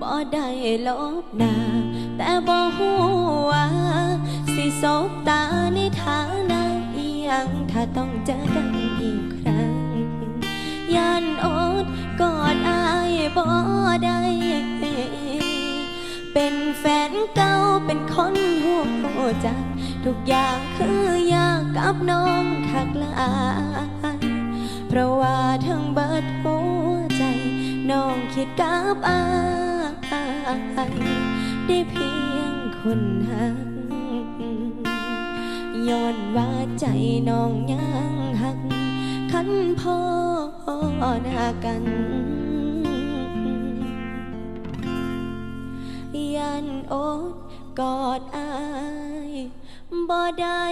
บ่ได้ลบหน้า แต่บ่ฮู้ว่า สิสบตาในฐานะอีหยังถ้าต้องเจอกันอีกครั้งยันอดกอดอายบ่ได้ เป็นแฟนเก่าเป็นคนหัวใจทุกอย่างคือยากกับน้องคักลายเพราะว่าทั้งเบิดหัวใจ น้องคิดกับอาย ได้เพียงคนหักย้อนว่าใจน้องยังหัก คันพ่อหน้ากันยันอดกอดอายบ่ได้